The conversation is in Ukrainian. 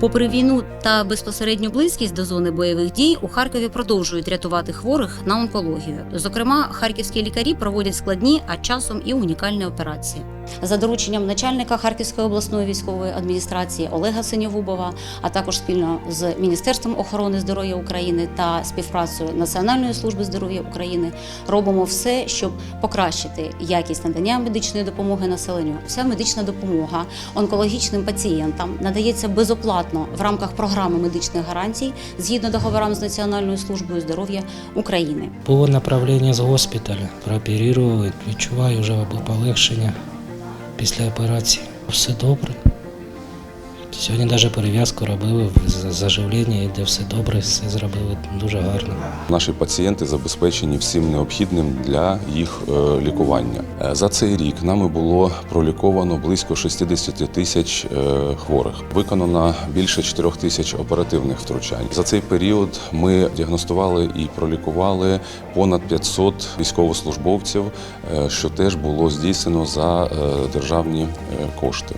Попри війну та безпосередню близькість до зони бойових дій, у Харкові продовжують рятувати хворих на онкологію. Зокрема, харківські лікарі проводять складні, а часом і унікальні операції. За дорученням начальника Харківської обласної військової адміністрації Олега Синьовубова, а також спільно з Міністерством охорони здоров'я України та співпрацею Національної служби здоров'я України робимо все, щоб покращити якість надання медичної допомоги населенню. Вся медична допомога онкологічним пацієнтам надається безоплатно в рамках програми медичних гарантій згідно договорам з Національною службою здоров'я України. Було направлення з госпіталя, прооперували, відчуваю вже полегшення після операції. Все добре. Сьогодні навіть перев'язку робили, заживлення йде все добре, все зробили дуже гарно. Наші пацієнти забезпечені всім необхідним для їх е, лікування. Е, За цей рік нами було проліковано близько 60 тисяч е, хворих. Виконано більше 4 тисяч оперативних втручань. За цей період ми діагностували і пролікували понад 500 військовослужбовців, що теж було здійснено за державні кошти.